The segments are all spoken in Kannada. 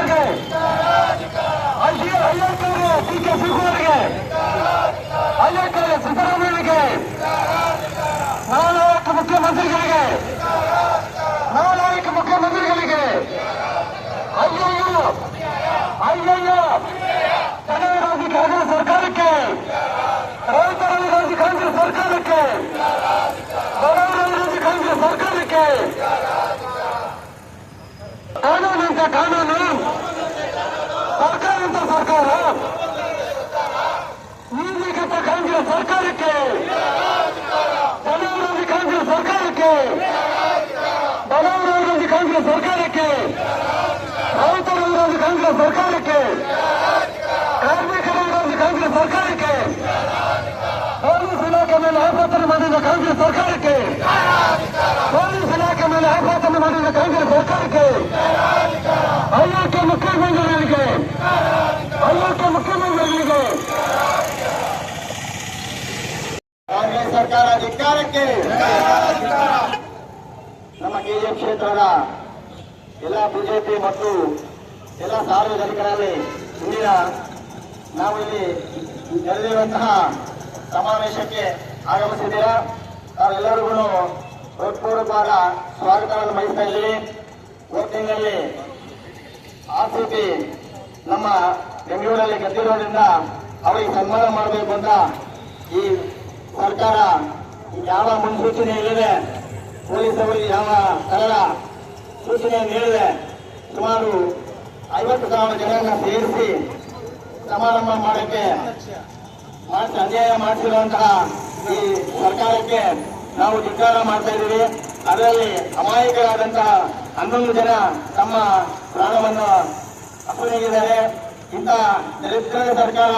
ಕೆ ಶಿವಕುಮಾರ್ಗೆ ಅಯ್ಯಕ್ಕವ್ರೆ ಡಿ ಕೆ ಶಿವಕುಮಾರ್ಗೆ ಅಯ್ಯಕ್ಕವ್ರೆ ಸಿದ್ದರಾಮಯ್ಯಗೆ ನಾಲಾಯಕ ಮುಖ್ಯಮಂತ್ರಿಗಳಿಗೆ ನಾಲಾಯಕ ಮುಖ್ಯಮಂತ್ರಿಗಳಿಗೆ ಅಯ್ಯಯ್ಯೋ ಅಯ್ಯಯ್ಯೋ ಜನವಿರೋಧಿ ಕಾಂಗ್ರೆಸ್ ಸರ್ಕಾರಕ್ಕೆ ರೈತರ ವಿರೋಧಿ ಕಾಂಗ್ರೆಸ್ ಸರ್ಕಾರಕ್ಕೆ ಬಡವರ ವಿರೋಧಿ ಕಾಂಗ್ರೆಸ್ ಸರ್ಕಾರಕ್ಕೆ ಕಾನೂನಂತ ಕಾನೂನು ಸರ್ಕಾರಂತ ಸರ್ಕಾರ ನೀತಿಗತ ಕಾಂಗ್ರೆಸ್ ಸರ್ಕಾರಕ್ಕೆ ಜನವಿರೋಧಿ ಕಾಂಗ್ರೆಸ್ ಸರ್ಕಾರಕ್ಕೆ ಬಡವರ ವಿರೋಧಿ ಕಾಂಗ್ರೆಸ್ ಸರ್ಕಾರಕ್ಕೆ ರೈತರ ವಿರೋಧಿ ಕಾಂಗ್ರೆಸ್ ಸರ್ಕಾರಕ್ಕೆ ಕಾರ್ಮಿಕರ ವಿರೋಧಿ ಕಾಂಗ್ರೆಸ್ ಸರ್ಕಾರಕ್ಕೆ ಪೊಲೀಸ್ ಇಲಾಖೆ ಮೇಲೆ ಆಪಾದನೆ ಮಾಡಿದ ಕಾಂಗ್ರೆಸ್ ಸರ್ಕಾರಕ್ಕೆ. ಪೊಲೀಸ್ ಇಲಾಖೆ ಮೇಲೆ ಆಘಾತನ ಮಾಡಿದ ಕಾಂಗ್ರೆಸ್ ಸರ್ಕಾರಕ್ಕೆ. ಅಯೋಗ್ಯ ಮುಖ್ಯಮಂತ್ರಿಗಳಿಗೆ. ಅಯೋಗ್ಯ ಮುಖ್ಯಮಂತ್ರಿಗಳಿಗೆ. ಕಾಂಗ್ರೆಸ್ ಸರ್ಕಾರ ಅಧಿಕಾರಕ್ಕೆ. ನಮ್ಮ ಕೆಜಿಎಫ್ ಕ್ಷೇತ್ರದ ಎಲ್ಲ ಬಿಜೆಪಿ ಮತ್ತು ಎಲ್ಲ ಸಾರ್ವಜನಿಕರಲ್ಲಿ ಇಂದಿನ ನಾವು ಇಲ್ಲಿ ಸಮಾವೇಶಕ್ಕೆ ಆಗಮಿಸಿದ್ದೀರಾ? ತಾವೆಲ್ಲರಿಗೂ ಹೃತ್ಪೂರ್ವಕವಾದ ಸ್ವಾಗತವನ್ನು ಬಯಸ್ತಾ ಇದ್ದೀವಿ. ಒಟ್ಟಿನಲ್ಲಿ ಆರ್ ಸಿ ನಮ್ಮ ಬೆಂಗಳೂರಲ್ಲಿ ಗೆದ್ದಿರೋದ್ರಿಂದ ಅವರಿಗೆ ಸನ್ಮಾನ ಮಾಡಬೇಕು ಅಂತ ಈ ಸರ್ಕಾರ ಯಾವ ಮುನ್ಸೂಚನೆ ಇಲ್ಲದೆ ಪೊಲೀಸ್ ಯಾವ ತರಹ ಸೂಚನೆ ನೀಡಿದೆ ಸುಮಾರು ಐವತ್ತು ಸಾವಿರ ಜನರನ್ನು ಸೇರಿಸಿ ಸಮಾರಂಭ ಮಾಡಕ್ಕೆ ಮಾಡಿಸಿ ಅನ್ಯಾಯ ಮಾಡಿಸಿರುವಂತಹ ಈ ಸರ್ಕಾರಕ್ಕೆ ನಾವು ಧಿಕ್ಕಾರ ಮಾಡ್ತಾ ಇದ್ದೀವಿ. ಅದರಲ್ಲಿ ಅಮಾಯಕರಾದಂತಹ ಹನ್ನೊಂದು ಜನ ತಮ್ಮ ಪ್ರಾಣವನ್ನು ಅಪ್ಪನಿಗಿದ್ದಾರೆ ಇಂಥ ದರಿದ್ರ ಸರ್ಕಾರ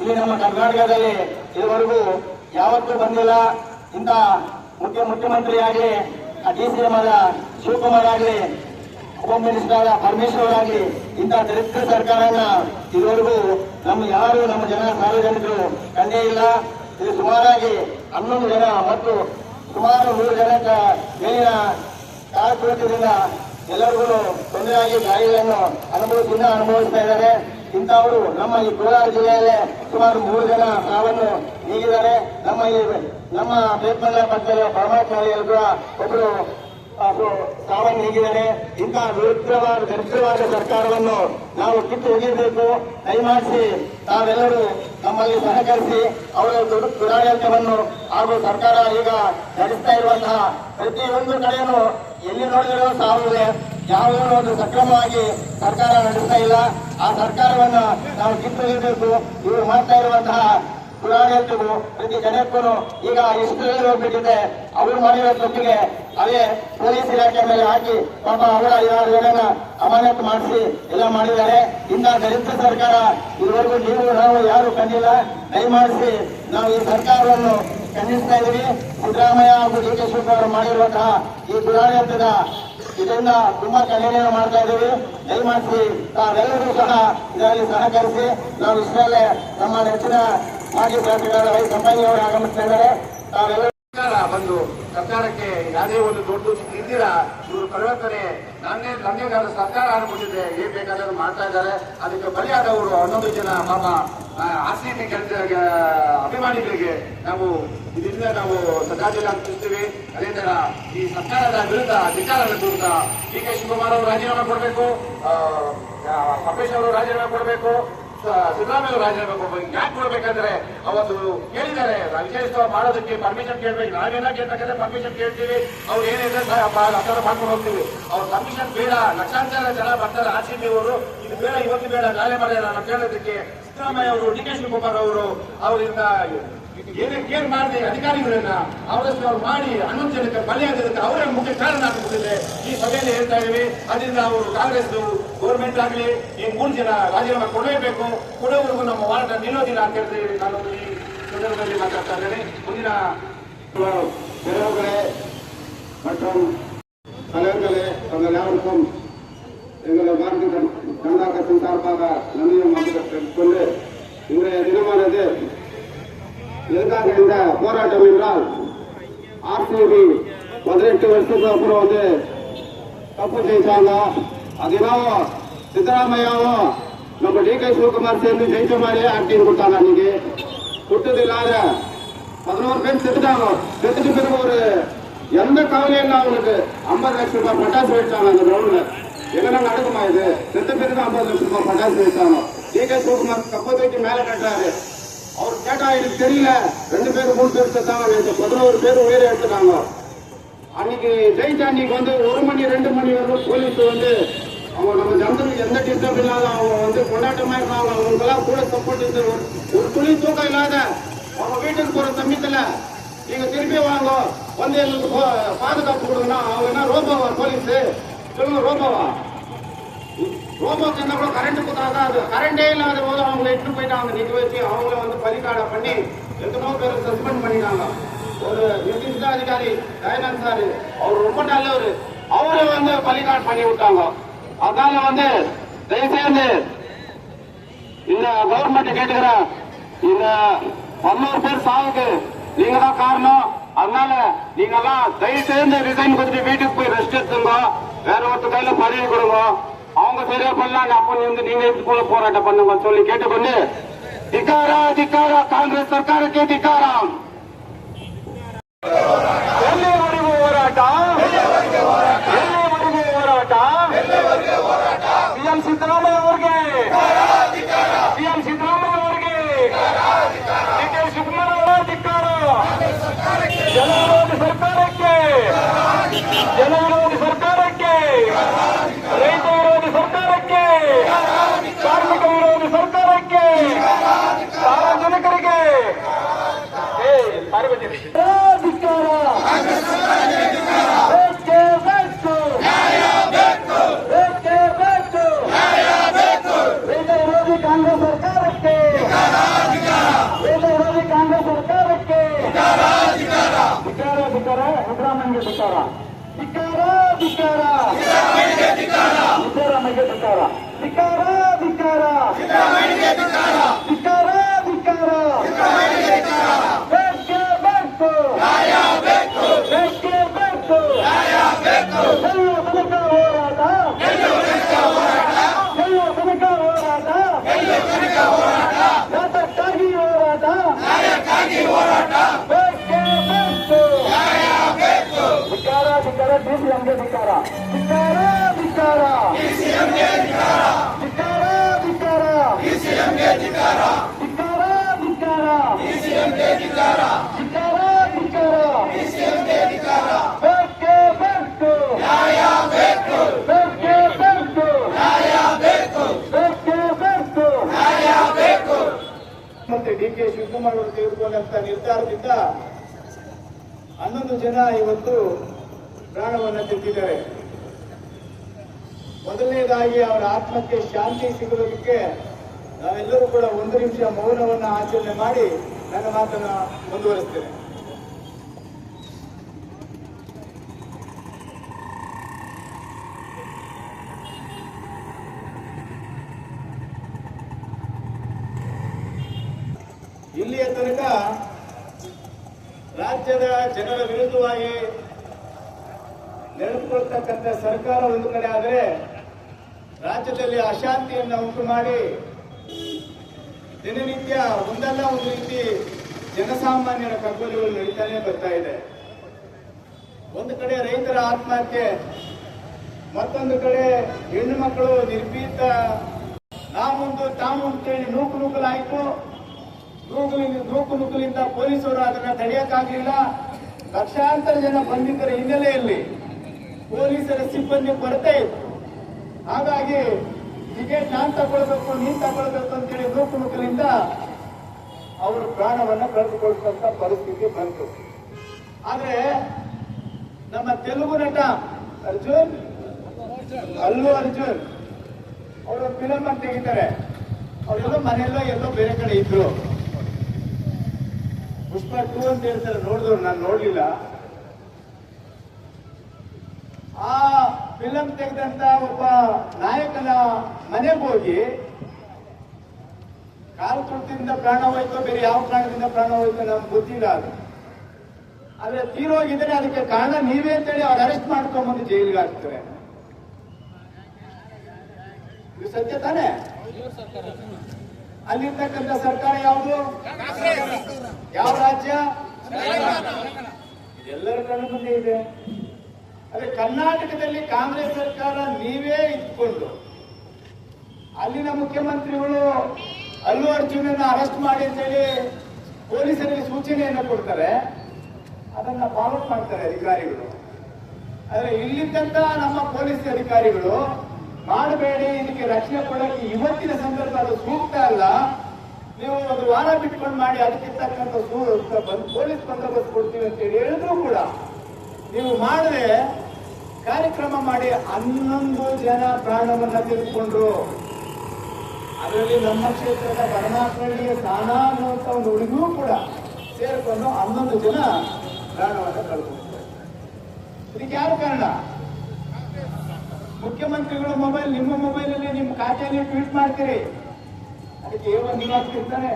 ಇಲ್ಲಿ ನಮ್ಮ ಕರ್ನಾಟಕದಲ್ಲಿ ಇದುವರೆಗೂ ಯಾವತ್ತೂ ಬಂದಿಲ್ಲ. ಇಂಥ ಮುಖ್ಯ ಮುಖ್ಯಮಂತ್ರಿ ಆಗಲಿ ಡಿ ಸಿ ಎಂ ಆದ ಶಿವಕುಮಾರ್ ಆಗಲಿ ಹೋಮ್ ಮಿನಿಸ್ಟರ್ ಆದ ಪರಮೇಶ್ವರ್ ಆಗಲಿ ಇಂಥ ದರಿದ್ರ ಸರ್ಕಾರನ ಇದುವರೆಗೂ ನಮ್ಮ ಯಾರು ನಮ್ಮ ಜನ ಸಾರ್ವಜನಿಕರು ಕಂಡೇ ಇಲ್ಲ. ಇದು ಸುಮಾರಾಗಿ ಹನ್ನೊಂದು ಜನ ಮತ್ತು ಸುಮಾರು ನೂರು ಜನಕ್ಕೆ ಮೇಲಿನ ಕಾರ್ಯಕ್ರಮದಿಂದ ಎಲ್ಲರಿಗೂ ತೊಂದರೆಯಾಗಿ ಗಾಯಗಳನ್ನು ಅನುಭವಿಸಿದ ಅನುಭವಿಸ್ತಾ ಇದ್ದಾರೆ. ಇಂಥವರು ನಮ್ಮ ಈ ಕೋಲಾರ ಜಿಲ್ಲೆಯಲ್ಲೇ ಸುಮಾರು ಮೂರು ಜನ ಸಾವನ್ನು ನೀಗಿದ್ದಾರೆ. ನಮ್ಮ ಈ ನಮ್ಮ ಪ್ರಯತ್ನ ಪಕ್ಕದಲ್ಲಿ ಪರಮಾತ್ಮಲ್ಲಿ ಕೂಡ ಒಬ್ಬರು ಅದು ಹೇಗಿದ್ದಾರೆ ನೀಗಿದ್ದಾರೆ ಇಂತಹ ವಿರುದ್ಧವಾದ ದರಿದ್ರವಾದ ಸರ್ಕಾರವನ್ನು ನಾವು ಕಿತ್ತು ಒಗೆಯಬೇಕು ದಯಮಾಡಿಸಿ ತಾವೆಲ್ಲರೂ ನಮ್ಮಲ್ಲಿ ಸಹಕರಿಸಿ ಅವರ ದುರಾಡಳಿತವನ್ನು ಹಾಗೂ ಸರ್ಕಾರ ಈಗ ನಡೆಸ್ತಾ ಇರುವಂತಹ ಪ್ರತಿಯೊಂದು ಕಡೆಯನ್ನು ಎಲ್ಲಿ ನೋಡಿದರೂ ಸಾವಿದೆ ಯಾವುದೋ ಒಂದು ಸಕ್ರಮವಾಗಿ ಸರ್ಕಾರ ನಡೆಸ್ತಾ ಇಲ್ಲ. ಆ ಸರ್ಕಾರವನ್ನ ನಾವು ಕಿತ್ತು ಹೋಗಿರಬೇಕು ಇವರು ಮಾಡ್ತಾ ಇರುವಂತಹ ದುರಾಡಳಿತವು ಪ್ರತಿ ಜನಕ್ಕೂ ಈಗ ಎಷ್ಟು ಹೋಗ್ಬಿಟ್ಟಿದೆ. ಅವರು ಮಾಡಿರೋ ತಪ್ಪಿಗೆ ಅದೇ ಪೊಲೀಸ್ ಇಲಾಖೆ ಮೇಲೆ ಹಾಕಿ ಪಾಪ ಅವರ ಐದಾರು ಜನನ ಅಮಾನತು ಮಾಡಿಸಿ ಎಲ್ಲ ಮಾಡಿದ್ದಾರೆ. ಇಂದ ದಲಿತ ಸರ್ಕಾರ ಇದುವರೆಗೂ ನೀವು, ನಾವು ಯಾರು ಕಂಡಿಲ್ಲ ದಯಮಾಡಿಸಿ ನಾವು ಈ ಸರ್ಕಾರವನ್ನು ಖಂಡಿಸ್ತಾ ಇದ್ದೀವಿ. ಸಿದ್ದರಾಮಯ್ಯ ಹಾಗೂ ಡಿ ಕೆ ಶಿವಕುಮಾರ್ ಮಾಡಿರುವಂತಹ ಈ ದುರಾಡಳಿತದ ಇದರಿಂದ ತುಂಬಾ ಕಣ್ಣೀರನ್ನು ಮಾಡ್ತಾ ಇದ್ದೀವಿ. ದಯಮಾಡಿಸಿ ತಾವೆಲ್ಲರೂ ಸಹ ಇದರಲ್ಲಿ ಸಹಕರಿಸಿ ನಾವು ಇಷ್ಟರಲ್ಲೇ ನಮ್ಮ ನೆಚ್ಚಿನ ಮಾಜಿ ಶಾಸಕರಾದ ವೈ ಕಂಪನಿಯವರು ಆಗಮಿಸ್ತಾ ಇದ್ದಾರೆ. ತಾವೆಲ್ಲರೂ ಸರ್ಕಾರ ಬಂದು ಸರ್ಕಾರಕ್ಕೆ ಯಾವುದೇ ಒಂದು ದೊಡ್ಡ ಇದ್ದೀರಾ ಇವರು ಪರಿವರ್ತನೆ ನನ್ನೇ ನನ್ನೇನಾದ್ರು ಸರ್ಕಾರ ಅನ್ಬಿಟ್ಟಿದೆ ಏನ್ ಬೇಕಾದ್ರೂ ಮಾಡ್ತಾ ಇದ್ದಾರೆ. ಅದಕ್ಕೆ ಬಲಿಯಾದವರು ಹನ್ನೊಂದು ಜನ ಆರ್ ಸಿ ಕೆಲಸ ಅಭಿಮಾನಿಗಳಿಗೆ ನಾವು ಇದರಿಂದ ನಾವು ಶ್ರದ್ಧಾಂಜಲಿ ಅರ್ಪಿಸ್ತೀವಿ. ಅದೇ ತರ ಈ ಸರ್ಕಾರದ ವಿರುದ್ಧ ಅಧಿಕಾರದ ವಿರುದ್ಧ ಡಿ ಕೆ ಶಿವಕುಮಾರ್ ಅವರು ರಾಜೀನಾಮೆ ಕೊಡಬೇಕು ಕಪೇಶ್ ಅವರು ರಾಜೀನಾಮೆ ಕೊಡಬೇಕು. ಸಿದ್ದರಾಮಯ್ಯ ರಾಜೀನಾಮೆ ಯಾಕೆ ಕೊಡ್ಬೇಕಂದ್ರೆ ಅವತ್ತು ಕೇಳಿದ್ದಾರೆ ವಿಜಯೋತ್ಸವ ಮಾಡೋದಕ್ಕೆ ಪರ್ಮಿಷನ್ ಕೇಳ್ಬೇಕು. ನಾವೇನ ಕೇಳ್ಬೇಕಂದ್ರೆ ಪರ್ಮಿಷನ್ ಕೇಳ್ತೀವಿ. ಅವ್ರು ಏನಿದೆ ಆತರ ಮಾಡ್ಕೊಂಡು ಹೋಗ್ತೀವಿ. ಅವ್ರ ಪರ್ಮಿಷನ್ ಬೇಡ. ಲಕ್ಷಾಂತರ ಜನ ಬರ್ತಾರೆ ಆರ್ ಸಿ ಅವರು. ಇದು ಬೇಡ, ಇವತ್ತು ಬೇಡ, ನಾಳೆ ಮಾಡಿಲ್ಲ ಕೇಳೋದಕ್ಕೆ ಸಿದ್ದರಾಮಯ್ಯ ಅವರು, ಡಿ ಕೆ ಶಿವಕುಮಾರ್ ಅವರು ಅವರಿಂದ ಏನಕ್ಕೆ ಏನ್ ಮಾಡಿದೆ ಅಧಿಕಾರಿಗಳನ್ನ ಅವರಷ್ಟು ಅವ್ರು ಮಾಡಿ ಹನ್ನೊಂದು ಜನಕ್ಕೆ ಬಲಿಯಾದದಕ್ಕೆ ಅವರೇ ಮುಖ್ಯ ಕಾರಣ ಆಗ್ಬಿಟ್ಟಿದೆ ಈ ಸಭೆಯಲ್ಲಿ ಹೇಳ್ತಾ ಇದೀವಿ ಅದರಿಂದ ಅವರು ಕಾಂಗ್ರೆಸ್ ಗೌರ್ಮೆಂಟ್ ಆಗಲಿ ಈ ಮೂರು ಜನ ರಾಜೀನಾಮೆ ಕೊಡಲೇಬೇಕು ಕೊಡೋವರೆಗೂ ನಮ್ಮ ಹೋರಾಟ ನಿಲ್ಲೋದಿಲ್ಲ ಅಂತ ಹೇಳ್ತೀವಿ ನಾನು ಈ ಸಂದರ್ಭದಲ್ಲಿ ಮಾತಾಡ್ತಾ ಇದ್ದೇನೆ ಮುಂದಿನ பெரியவர்களே மற்றும் தலைவர்களே தங்கள் யாருக்கும் எங்களது பாரதிய ஜனதா கட்சியின் சார்பாக நன்றியும் வணக்கத்தைக் கொண்டு இன்றைய தினமானது எதுக்காக இந்த போராட்டம் என்றால் ஆர்சிபி பதினெட்டு வருஷத்துக்கு அப்புறம் வந்து தப்பு ஜெயிச்சாங்க அதனால சித்தராமையாவும் நம்ம டி கே சிவகுமார் சேர்ந்து ஜெயிச்ச மாதிரியே ஆக்டிங் கொடுத்தாங்க அன்னைக்கு. கொடுத்தது இல்லாத பதினோரு பேர் செத்துட்டாங்க. செத்துட்டு பிறகு ஒரு எந்த கவலையும் இல்லை அவங்களுக்கு ஐம்பது லட்சம் ரூபாய் பட்டாசு வச்சாங்க அந்த கிரௌண்ட்ல எங்கன்னா நடக்குமா இது? செத்து பிறகு ஐம்பது லட்சம் ரூபாய் பட்டாசு வச்சாங்க டி கே சிவகுமார் கப்பத்துக்கு மேல கட்டுறாரு. அவர் கேட்டா எனக்கு தெரியல. ரெண்டு பேரும் மூணு பேர் செத்தாங்க. பதினோரு பேர் உயிரை எடுத்துட்டாங்க. அன்னைக்கு ஜெயிச்ச அன்னைக்கு வந்து ஒரு மணி ரெண்டு மணி வரைக்கும் போலீஸ் வந்து அவங்க நம்ம ஜனத்துக்கு எந்த டிஸ்டர்ப் இல்லாத அவங்க வந்து கொண்டாட்டமா இருந்தாங்க. அவங்களுக்கெல்லாம் கூட சப்போர்ட் இருந்து ஒரு ஒரு துளி தூக்கம் இல்லாத அவங்க வீட்டுக்கு போற சமயத்துல நீங்க திரும்பி வாங்க. வந்து எங்களுக்கு பாதுகாப்பு கொடுங்கன்னா அவங்க என்ன ரோபோவா போலீஸ் சொல்லுங்க ரோபோவா? ரோபோட் இருந்தால் கூட கரண்ட் தான் அது கரண்டே இல்லாத போது அவங்க போயிட்டு அவங்க நிற்க வச்சு அவங்கள வந்து பலிக்காடை பண்ணி எத்தனோ பேர் சஸ்பெண்ட் பண்ணிட்டாங்க. ஒரு நிதிஷ் அதிகாரி தயானந்த் சார் அவர் ரொம்ப நல்லவர். அவரை வந்து பலிக்காடு பண்ணி விட்டாங்க. அதனால வந்து தயவுசெய்து இந்த கவர்மெண்ட் கேட்டுக்கிறேன் இந்த பதினோரு பேர் சாவுக்கு நீங்க தான் காரணம். அதனால நீங்க எல்லாம் தயவு செய்து ரிசைன் கொடுத்து வீட்டுக்கு போய் ரெஸ்ட் எடுத்துங்க வேற ஒருத்தர் கையில பதவி கொடுங்க. அவங்க சரியா பண்ணலாம் அப்ப வந்து நீங்க இதுக்குள்ள போராட்டம் பண்ணுங்க சொல்லி கேட்டுக்கொண்டு திக்காரா திக்காரா காங்கிரஸ் ಸರ್ಕಾರಕ್ಕೆ திக்காராம் ಧಿಕಾರ ಧಿಕಾರ ಧಿಕಾರ ಧಿಕಾರ ಬೇಕೇ ಬೇಕು ಬೇಕೇ ಬೇಕು ಎಲ್ಲ ಬದುಕ ಹೋರಾಟ. ಎಲ್ಲ ಬದುಕ ಹೋರಾಟ. ನಾಟಕ್ಕಾಗಿ ಹೋರಾಟ. ಬೇಕೇ ಬೇಕು ಧಿಕಾರ ಧಿಕಾರ ಡಿಸಿ ಮತ್ತೆ ಡಿ ಅವರು ನಿರ್ಧಾರದಿಂದ ಹನ್ನೊಂದು ಜನ ಇವತ್ತು ಪ್ರಾಣವನ್ನ ತೆಗೆದಿದ್ದಾರೆ. ಮೊದಲನೇದಾಗಿ ಅವರ ಆತ್ಮಕ್ಕೆ ಶಾಂತಿ ಸಿಗುವುದಕ್ಕೆ ನಾವೆಲ್ಲರೂ ಕೂಡ ಒಂದು ನಿಮಿಷ ಮೌನವನ್ನು ಆಚರಣೆ ಮಾಡಿ ನನ್ನ ಮಾತನ್ನು ಮುಂದುವರಿಸ್ತೇನೆ. ಇಲ್ಲಿಯ ತನಕ ರಾಜ್ಯದ ಜನರ ವಿರುದ್ಧವಾಗಿ ನಡೆದುಕೊಳ್ತಕ್ಕಂಥ ಸರ್ಕಾರ ಒಂದು ಕಡೆ ಆದರೆ ರಾಜ್ಯದಲ್ಲಿ ಅಶಾಂತಿಯನ್ನು ಉಂಟು ಮಾಡಿ ದಿನನಿತ್ಯ ಒಂದಲ್ಲ ಒಂದು ರೀತಿ ಜನಸಾಮಾನ್ಯರ ಕಗ್ಗೊಲೆಗಳು ನಡೀತಾನೆ ಬರ್ತಾ ಇದೆ. ಒಂದು ಕಡೆ ರೈತರ ಆತ್ಮಹತ್ಯೆ, ಮತ್ತೊಂದು ಕಡೆ ಹೆಣ್ಣು ಮಕ್ಕಳು ನಿರ್ಭೀತ. ನಾವೊಂದು ತಾವು ಅಂತೇಳಿ ನೂಕು ನೂಕಲಾಯಿತು ನೂಕುಲಿಂದ, ನೂಕು ನೂಕಲಿಂದ ಪೊಲೀಸರು ಅದನ್ನ ತಡೆಯಕ್ಕಾಗಲಿಲ್ಲ. ಲಕ್ಷಾಂತರ ಜನ ಬಂದಿದ್ದರ ಹಿನ್ನೆಲೆಯಲ್ಲಿ ಪೊಲೀಸರ ಸಿಬ್ಬಂದಿ ಕೊರತೆ ಇತ್ತು. ಹಾಗಾಗಿ ಟಿಕೆಟ್ ನಾನು ತಗೊಳ್ಬೇಕು, ನೀನ್ ತಗೊಳ್ಬೇಕು ಅಂತೇಳಿ ನೂಕು ನುಗ್ಗಲಿಂದ ಅವರು ಪ್ರಾಣವನ್ನ ಕಳೆದುಕೊಳ್ಳುವಂತ ಪರಿಸ್ಥಿತಿ ಬಂತು. ಆದ್ರೆ ನಮ್ಮ ತೆಲುಗು ನಟ ಅರ್ಜುನ್, ಅಲ್ಲು ಅರ್ಜುನ್, ಅವರು ಫಿಲಮ್ ಅಂತ ತೆಗಿತಾರೆ. ಅವ್ರೆಲ್ಲ ಮನೆಯಲ್ಲೋ ಎಲ್ಲೋ ಬೇರೆ ಕಡೆ ಇದ್ರು. ಪುಷ್ಪ ಟೂ ಅಂತ ಹೇಳ್ತಾರೆ, ನೋಡಿದ್ರು, ನಾನು ನೋಡ್ಲಿಲ್ಲ ಆ ಫಿಲಂ ತೆಗೆದಂತ ಒಬ್ಬ ನಾಯಕನ ಮನೆಗೆ ಹೋಗಿ ಕಾಲು ಕೃತಿಯಿಂದ ಪ್ರಾಣ ಹೋಯ್ತು ಬೇರೆ ಯಾವ ಕಾರಣದಿಂದ ಪ್ರಾಣ ಹೋಯ್ತು ನಮ್ಗೆ ಗೊತ್ತಿಲ್ಲ ಅದು. ಆದ್ರೆ ತೀರೋಗಿದ್ರೆ ಅದಕ್ಕೆ ಕಾರಣ ನೀವೇ ಅಂತೇಳಿ ಅವ್ರು ಅರೆಸ್ಟ್ ಮಾಡ್ಕೊಂಡ್ಬಂದು ಜೈಲಿಗೆ ಹಾಕ್ತಾರೆ. ಇದು ಸತ್ಯ ತಾನೇ? ಅಲ್ಲಿರ್ತಕ್ಕಂಥ ಸರ್ಕಾರ ಯಾವುದು? ಯಾವ ರಾಜ್ಯ? ಎಲ್ಲರ ಕಣ್ಣು ಮುಂದೆ ಇದೆ. ಅದೇ ಕರ್ನಾಟಕದಲ್ಲಿ ಕಾಂಗ್ರೆಸ್ ಸರ್ಕಾರ ನೀವೇ ಇದ್ಕೊಂಡು ಅಲ್ಲಿನ ಮುಖ್ಯಮಂತ್ರಿಗಳು ಅಲ್ಲು ಅರ್ಜುನನ್ನ ಅರೆಸ್ಟ್ ಮಾಡಿ ಅಂತೇಳಿ ಪೊಲೀಸರಿಗೆ ಸೂಚನೆಯನ್ನು ಕೊಡ್ತಾರೆ. ಅದನ್ನ ಫಾಲೋ ಮಾಡ್ತಾರೆ ಅಧಿಕಾರಿಗಳು. ಆದ್ರೆ ಇಲ್ಲಿದ್ದಂತ ನಮ್ಮ ಪೊಲೀಸ್ ಅಧಿಕಾರಿಗಳು ಮಾಡಬೇಡಿ, ಇದಕ್ಕೆ ರಕ್ಷಣೆ ಕೊಡೋಕೆ ಇವತ್ತಿನ ಸಂದರ್ಭ ಅದು ಸೂಕ್ತ ಅಲ್ಲ. ನೀವು ಒಂದು ವಾರ ಬಿಟ್ಕೊಂಡು ಮಾಡಿ, ಅದಕ್ಕೆ ತಕ್ಕಂತ ಪೊಲೀಸ್ ಬಂದೋಬಸ್ತ್ ಕೊಡ್ತೀವಿ ಅಂತ ಹೇಳಿ ಹೇಳಿದ್ರು ಕೂಡ. ನೀವು ಮಾಡದೆ ಕಾರ್ಯಕ್ರಮ ಮಾಡಿ ಹನ್ನೊಂದು ಜನ ಪ್ರಾಣವನ್ನ ತೆಗೆದುಕೊಂಡ್ರು ಅದರಲ್ಲಿ ನಮ್ಮ ಕ್ಷೇತ್ರದ ಪರಮಾತ್ಮನಿಗೆ ಸ್ಥಾನ ಅನ್ನುವಂತ ಒಂದು ಹುಡುಗಿಯೂ ಕೂಡ ಸೇರಿಕೊಂಡು ಹನ್ನೊಂದು ಜನ ಪ್ರಾಣವನ್ನ ಕಳ್ಕೊಂಡಿದ್ದಾರೆ ಇದಕ್ಕೆ ಯಾರು ಕಾರಣ? ಮುಖ್ಯಮಂತ್ರಿಗಳ ಮೊಬೈಲ್, ನಿಮ್ಮ ಮೊಬೈಲ್ ಅಲ್ಲಿ ನಿಮ್ಮ ಖಾತೆಯಲ್ಲಿ ಟ್ವೀಟ್ ಮಾಡ್ತೀರಿ. ಅದಕ್ಕೆ ಏನು ನಿವಾಸಿರ್ತಾರೆ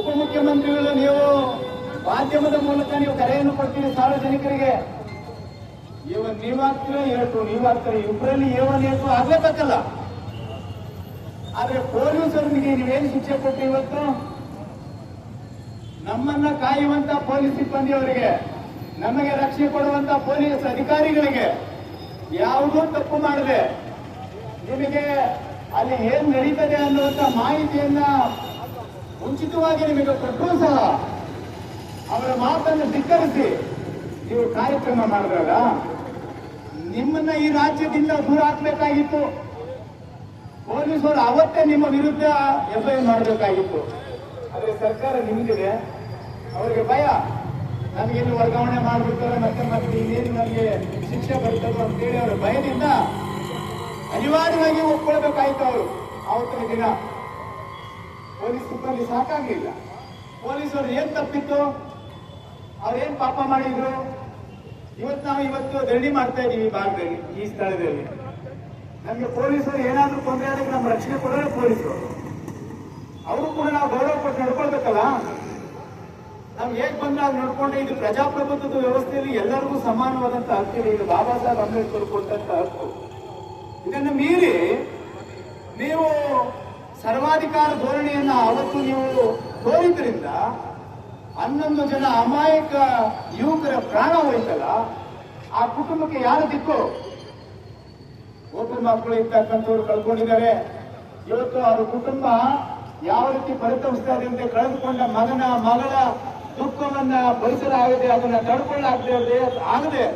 ಉಪಮುಖ್ಯಮಂತ್ರಿಗಳು ನೀವು ಮಾಧ್ಯಮದ ಮೂಲಕ ನೀವು ಕರೆಯನ್ನು ಕೊಡ್ತೀರಿ ಸಾರ್ವಜನಿಕರಿಗೆ. ಇವನ್ ನೀವಾಗ್ತೀರ ಹೇಳ್ತು ನೀವಾಗ್ತೀರ ಇಬ್ಬರಲ್ಲಿ ಏವನ್ ಹೇಳ್ತು ಆಗ್ಲೇಬೇಕಲ್ಲ ಆದ್ರೆ ಪೊಲೀಸರಿಗೆ ನೀವೇನು ಶಿಕ್ಷೆ ಕೊಟ್ಟು ಇವತ್ತು? ನಮ್ಮನ್ನ ಕಾಯುವಂತ ಪೊಲೀಸ್ ಸಿಬ್ಬಂದಿಯವರಿಗೆ, ನಮಗೆ ರಕ್ಷಣೆ ಕೊಡುವಂತ ಪೊಲೀಸ್ ಅಧಿಕಾರಿಗಳಿಗೆ ಯಾವುದೂ ತಪ್ಪು ಮಾಡದೆ ನಿಮಗೆ ಅಲ್ಲಿ ಏನ್ ನಡೀತದೆ ಅನ್ನುವಂತ ಮಾಹಿತಿಯನ್ನ ಮುಂಚಿತವಾಗಿ ನಿಮಗೆ ಕೊಟ್ಟರೂ ಸಹ ಅವರ ಮಾತನ್ನು ಧಿಕ್ಕರಿಸಿ ನೀವು ಕಾರ್ಯಕ್ರಮ ಮಾಡಿದಾಗ ನಿಮ್ಮನ್ನ ಈ ರಾಜ್ಯದಿಂದ ದೂರ ಹಾಕ್ಬೇಕಾಗಿತ್ತು. ಪೊಲೀಸರು ಅವತ್ತೇ ನಿಮ್ಮ ವಿರುದ್ಧ ಎಫ್ಐಆರ್ ಮಾಡಬೇಕಾಗಿತ್ತು. ಆದ್ರೆ ಸರ್ಕಾರ ನಿಮ್ದಿದೆ ಅವರಿಗೆ ಭಯ. ನನಗೆ ಇಲ್ಲಿ ವರ್ಗಾವಣೆ ಮಾಡ್ಬಿಡ್ತಾರೆ, ಮತ್ತೆ ಮತ್ತೆ ಇನ್ನೇನು ನನಗೆ ಶಿಕ್ಷೆ ಬರ್ತಾರೋ ಅಂತೇಳಿ ಅವರ ಭಯದಿಂದ ಅನಿವಾರ್ಯವಾಗಿ ಒಪ್ಕೊಳ್ಬೇಕಾಯ್ತು ಅವರು. ಆವತ್ತಿನ ದಿನ. ಪೊಲೀಸ್ ಸಿಬ್ಬಂದಿ ಸಾಕಾಗಲಿಲ್ಲ. ಪೊಲೀಸರು ಏನ್ ತಪ್ಪಿತ್ತು? ಅವ್ರೇನ್ ಪಾಪ ಮಾಡಿದ್ರು? ಇವತ್ತು ನಾವು ಇವತ್ತು ದಂಡಿ ಮಾಡ್ತಾ ಇದೀವಿ ಭಾಗದಲ್ಲಿ, ಈ ಸ್ಥಳದಲ್ಲಿ. ನಮ್ಗೆ ಪೊಲೀಸರು ಏನಾದ್ರೂ ತೊಂದರೆ ಆದಾಗ ನಮ್ಮ ರಕ್ಷಣೆ ಕೊಡೋರು ಪೊಲೀಸರು. ಅವರು ಕೂಡ ನಾವು ಗೌರವ ಕೊಟ್ಟು ನಡ್ಕೊಳ್ಬೇಕಲ್ಲ? ನಾವು ಹೇಗ್ ಬಂದ್ರೆ ಅದು ನೋಡ್ಕೊಂಡ್ರೆ ಇದು ಪ್ರಜಾಪ್ರಭುತ್ವದ ವ್ಯವಸ್ಥೆಯಲ್ಲಿ ಎಲ್ಲರಿಗೂ ಸಮಾನವಾದಂತ ಹಕ್ಕಿದೆ ಇದು ಬಾಬಾ ಸಾಹೇಬ್ ಅಂಬೇಡ್ಕರ್ ಕೊಟ್ಟಂತ ಹಕ್ಕು. ಇದನ್ನು ಮೀರಿ ನೀವು ಸರ್ವಾಧಿಕಾರ ಧೋರಣೆಯನ್ನ ಅವತ್ತು ನೀವು ತೋರಿದ್ರಿಂದ ಹನ್ನೊಂದು ಜನ ಅಮಾಯಕ ಯುವಕರ ಪ್ರಾಣ ಹೋಯ್ತಲ್ಲ, ಆ ಕುಟುಂಬಕ್ಕೆ ಯಾರು ದಿಕ್ಕು? ಒಬ್ಬರು ಮಕ್ಕಳು ಇರ್ತಕ್ಕಂಥವ್ರು ಕಳ್ಕೊಂಡಿದ್ದಾರೆ. ಇವತ್ತು ಅವ್ರ ಕುಟುಂಬ ಯಾವ ರೀತಿ ಪರಿತಪಿಸ್ತಾ ಇದೆ ಅಂತ ಕಳೆದುಕೊಂಡ ಮಗನ ಮಗಳ ದುಃಖವನ್ನ ಭರಿಸಲಾಗದೆ ಅದನ್ನ ತಡ್ಕೊಳ್ಳಾಗದೆ ಆಗದೆ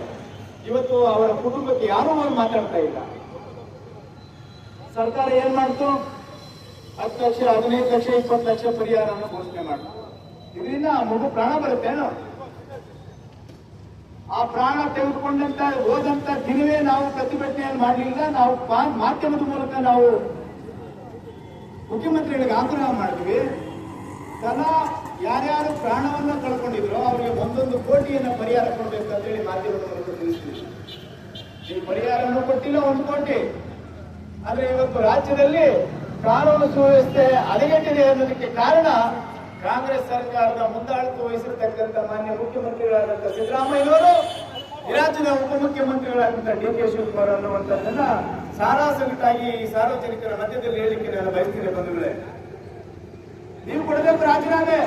ಇವತ್ತು ಅವರ ಕುಟುಂಬಕ್ಕೆ ಯಾರೂ ಅವರು ಮಾತಾಡ್ತಾ ಇಲ್ಲ. ಸರ್ಕಾರ ಏನ್ ಮಾಡ್ತು? ಹತ್ತು ಲಕ್ಷ, ಹದಿನೈದು ಲಕ್ಷ, ಇಪ್ಪತ್ತು ಲಕ್ಷ ಪರಿಹಾರವನ್ನು ಘೋಷಣೆ ಮಾಡ್ತು. ಇದರಿಂದ ಆ ಮಗು ಪ್ರಾಣ ಬರುತ್ತೇನೋ ಆ ಪ್ರಾಣ ತೆಗೆದುಕೊಂಡಂತ ಹೋದಂತ ದಿನವೇ ನಾವು ಪ್ರತಿಭಟನೆಯನ್ನು ಮಾಡಲಿಲ್ಲ. ನಾವು ಮಾಧ್ಯಮದ ಮೂಲಕ ನಾವು ಮುಖ್ಯಮಂತ್ರಿಗಳಿಗೆ ಆಗ್ರಹ ಮಾಡಿದ್ವಿ. ತಲಾ ಯಾರ್ಯಾರು ಪ್ರಾಣವನ್ನ ಕಳ್ಕೊಂಡಿದ್ರು ಅವರಿಗೆ ಒಂದೊಂದು ಕೋಟಿಯನ್ನು ಪರಿಹಾರ ಕೊಡಬೇಕು ಅಂತ ಹೇಳಿ ಮಾಧ್ಯಮದ ಮೂಲಕ ತಿಳಿಸ್ತೀವಿ ಈ ಪರಿಹಾರವನ್ನು ಕೊಟ್ಟಿಲ್ಲ, ಒಂದು ಕೋಟಿ. ಆದ್ರೆ ಇವತ್ತು ರಾಜ್ಯದಲ್ಲಿ ಕಾನೂನು ಸುವ್ಯವಸ್ಥೆ ಹದಗೆಟ್ಟಿದೆ ಅನ್ನೋದಕ್ಕೆ ಕಾರಣ ಕಾಂಗ್ರೆಸ್ ಸರ್ಕಾರದ ಮುಂದಾಳತ್ವ ವಹಿಸಿರ್ತಕ್ಕಂಥ ಮಾನ್ಯ ಮುಖ್ಯಮಂತ್ರಿಗಳಾದಂಥ ಸಿದ್ದರಾಮಯ್ಯನವರು ರಾಜ್ಯದ ಉಪಮುಖ್ಯಮಂತ್ರಿಗಳಾದಂಥ ಡಿ ಕೆ ಶಿವಕುಮಾರ್ ಅನ್ನುವಂಥದ್ದನ್ನ ಈ ಸಾರ್ವಜನಿಕರ ಮಧ್ಯದಲ್ಲಿ ಹೇಳಿಕೆ ನಾನು ಬಯಸ್ತೀನಿ ಬಂಧುಗಳೇ. ನೀವು ಕೊಡಬೇಕು ರಾಜೀನಾಮೆ.